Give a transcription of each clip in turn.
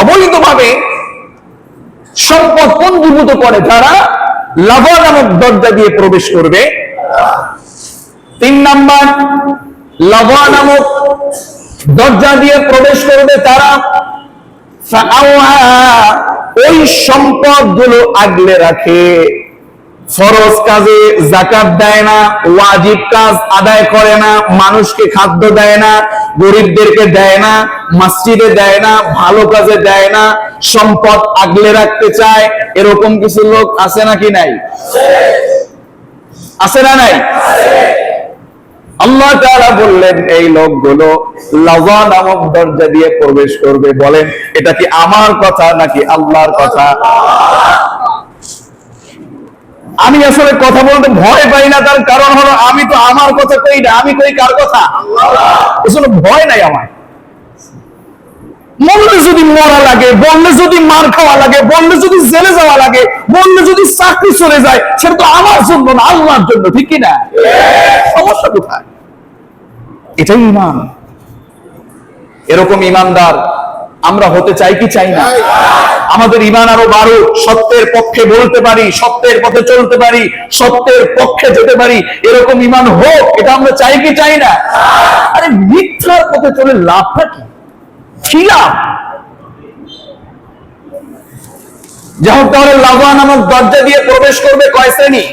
অবৈধভাবে সম্পদ পঞ্জীভূত করে যারা লাভা নামক দরজা দিয়ে প্রবেশ করবে। তিন নাম্বার, লাভা নামক দরজা দিয়ে প্রবেশ করবে তারা। ওই সম্পদগুলো আগলে রাখে। ফরজ কাজে জাকাত দেয় না, ওয়াজিব কাজ আদায় করে না, মানুষকে খাদ্য দেয় না, গরিবদেরকে দেয় না, মসজিদে দেয় না, ভালো কাজে দেয় না, সম্পদ আগলে রাখতে চায়, এরকম কিছু লোক আছে নাকি নাই? আছে না নাই? আল্লাহ তাআলা বললেন, এই লোকগুলো লাজা নামক দরজা দিয়ে প্রবেশ করবে। বলেন, এটা কি আমার কথা নাকি আল্লাহর কথা? আমি আসলে কথা বলতে ভয় পাই না তার কারণ হলো আমি তো আমার কথা কই না আমি কই কার কথা? আসলে ভয় নাই আমার। বললে যদি মরা লাগে বললে যদি মার খাওয়া লাগে বললে যদি জেলে যাওয়া লাগে বললে যদি চাকরি চলে যায় সেটা তো আমার জন্য না আল্লাহর জন্য ঠিক কি না সমস্যা কোথায়? এটাই ইমান। এরকম ইমানদার আমরা হতে চাই কি চাই না? আমাদের ইমান আরও বাড়ুক সত্যের পক্ষে বলতে পারি, সত্যের পথে চলতে পারি, সত্যের পক্ষে যেতে পারি, এরকম ইমান হোক, এটা আমরা চাই কি চাই না? আরে মিথ্যার পথে চলে লাভটা কি? কি লাভ? তাহলে লাভা নামক দরজা দিয়ে প্রবেশ করবে কয় শ্রেণি?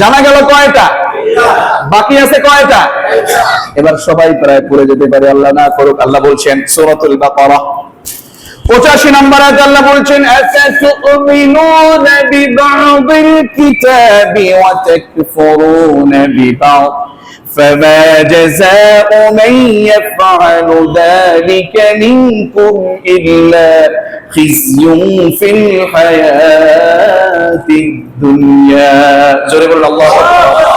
জানা গেল কয়টা? বাকি আছে কয়টা এবার সবাই প্রায় পড়ে যেতে পারে আল্লাহ না করুক আল্লাহ বলছেন সূরাতুল বাকারা 85 নম্বর আয়াত আল্লাহ বলছেন আতাতুমিনুনা বিবাদিল কিতাবি ওয়া তাকফুরুনা বিবাদ فما جزاء من يفعل ذلك منكم إلا خزي في الحياة الدنيا জোরে বলুন আল্লাহু আকবার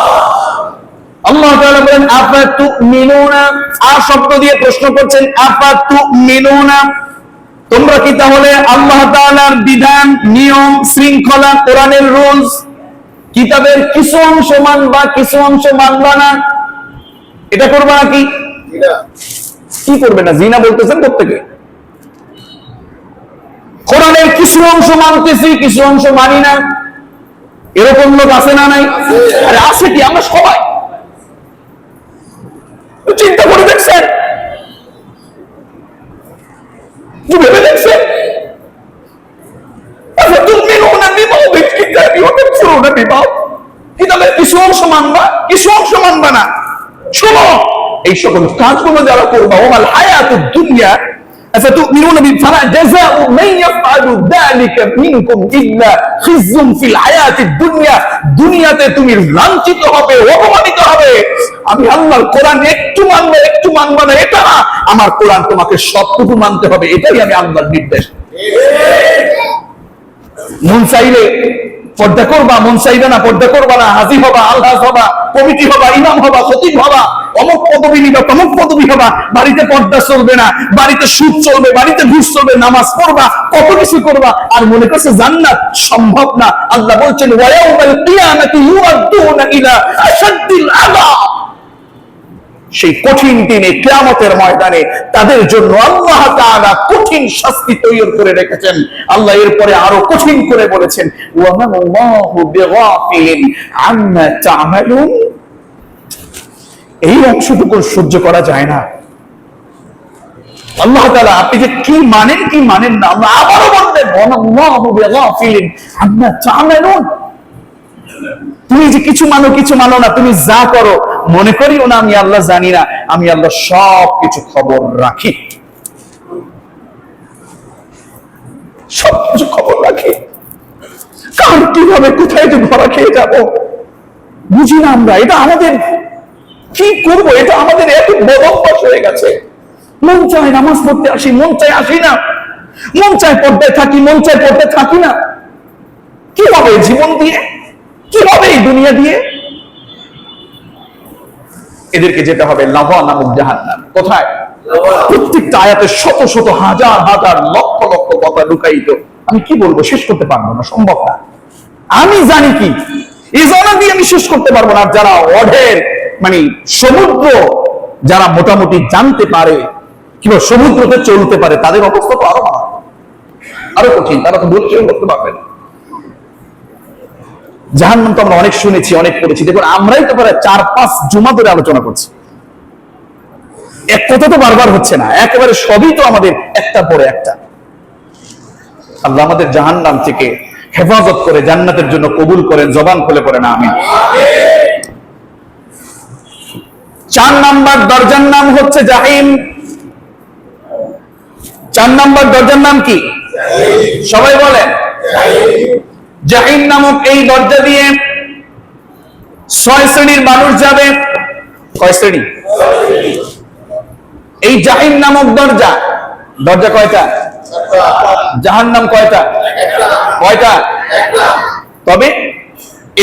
আল্লাহ তাআলা বলেন আফাতু মিনুনা আর শব্দ দিয়ে প্রশ্ন করছেন আফাতু মিনুনা তোমরা কি তাহলে আল্লাহ তাআলার বিধান নিয়ম শৃঙ্খলা কোরআনের রুলস কিতাবের কিছু অংশ মানবা কিছু অংশ মানবা না? এটা করবা নাকি? কি করবে না? জিনা বলতেছেন প্রত্যেকে। কোরআনের কিছু অংশ মানতেছি কিছু অংশ মানি না। এরকম লোক আছে না নাই? আরে আছে কি? আমরা সবাই। যাবি ওটা শুরু না বিবাহ কিতাবের কিছু অংশ মানবা কিছু অংশ মানবা না শোনো এই সকল কাজগুলো যারা করবা ওমাল হায়াতুদ দুনিয়া أفتؤمنون بفلا جزاء من يفعل ذلك منكم إلا خزي في الحياة الدنيا দুনিয়াতে তুমি লাঞ্ছিত হবে অপমানিত হবে আমি আল্লাহর কোরআন একটু মানবো একটু মানবো না এটা না আমার কোরআন তোমাকে সবটুকু মানতে হবে এটাই আমি আল্লাহর নির্দেশ মন চাইলে পর্দা করবা, মন চাইবে না, পর্দা করবা না। হাজি হবা আল্লাহ হবা, কমিটি হবা, ইমাম হবা, খতিব হবা, অমুক পদবি নিবা, তমুক পদবি হবা, বাড়িতে পর্দা চলবে না, বাড়িতে সুদ চলবে, বাড়িতে ঘুষ চলবে, নামাজ পড়বা, কত কিছু করবা, আর মনে করছে জান্নাত সম্ভব না। আল্লাহ বলছেন, ওয়ায়াউমাল কিয়ামাতি ইউআদ্দুনা ইলা আশাদ্দিল আযাব সেই কঠিন দিনে, কেয়ামতের ময়দানে তাদের জন্য আল্লাহ তাআলা কঠিন শাস্তি তৈরি করে রেখেছেন। আল্লাহ এরপরে আরও কঠিন করে বলেছেন আম্মা তা'মালুন? এই অংশটুকু সহ্য করা যায় না। আল্লাহ তাআলা, আপনি যে কি মানেন কি মানেন না, আল্লাহ আবারও বললেন ওয়ামাল্লাহু বিগাফিলিন আম্মা তা'মালুন? তুমি যে কিছু মানো কিছু মানো না, তুমি যা করো মনে করিও না, আমি আল্লাহ জানি না, আমি আল্লাহ সব কিছু খবর রাখি। সব কিছু খবর রাখি। কার কীভাবে কোথায় যে ধরা খেয়ে যাব? বুঝি না আমরা, এটা আমাদের কি করব? এটা আমাদের এত বদ অভ্যাস হয়ে গেছে। মন চায় নামাজ পড়তে আসি, মন চায় আসি না। মন চায় পর্দায় থাকি, মন চায় পড়তে থাকি না। কি হবে জীবন দিয়ে? কি হবে এই দুনিয়া দিয়ে? এদেরকে যেতে হবে লাভা নামক জাহান্নাম। কোথায়? প্রত্যেকটা আয়াতে শত শত হাজার হাজার লক্ষ লক্ষ কথা লুকাইত আমি কি বলব? শেষ করতে পারব না সম্ভব না। আমি জানি কি? এই জানা দিয়ে আমি শেষ করতে পারব না। যারা অঢের মানে সমুদ্র যারা মোটামুটি জানতে পারে কিংবা সমুদ্রতে চলতে পারে তাদের অবস্থা তো আরও আরও কঠিন তারা তো বলছে করতে পারবে না। জাহান্নাম তো আমরা অনেক শুনেছি, অনেক পড়েছি। দেখুন, আমরাই তো প্রায় চার, পাঁচ জুমা ধরে আলোচনা করছি। এক কথা তো বারবার হচ্ছে না, একেবারে সবই তো আমাদের একটা পরে একটা। আল্লাহ আমাদের জাহান্নাম থেকে হেফাজত করে, জান্নাতের জন্য কবুল করেন জবান খুলে পড়েন আমি চার নাম্বার দরজার নাম হচ্ছে জাহিম। চার নাম্বার দরজার নাম কি? সবাই বলেন। জাহিম নামক এই দরজা দিয়ে ছয় শ্রেণির মানুষ যাবে। কয় শ্রেণি? এই জাহিম নামক দরজা দরজা কয়টা? জাহান নাম কয়টা? কয়টা? তবে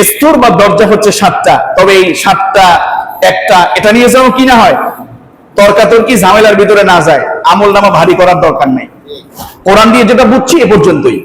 স্তর বা দরজা হচ্ছে সাতটা। তবে এই সাতটা, একটা, এটা নিয়ে যেন কি না হয়, তর্কাতর্কি ঝামেলার ভিতরে না যায়। আমল নামা ভারী করার দরকার নাই। কোরআন দিয়ে যেটা বুঝছি এ পর্যন্তই।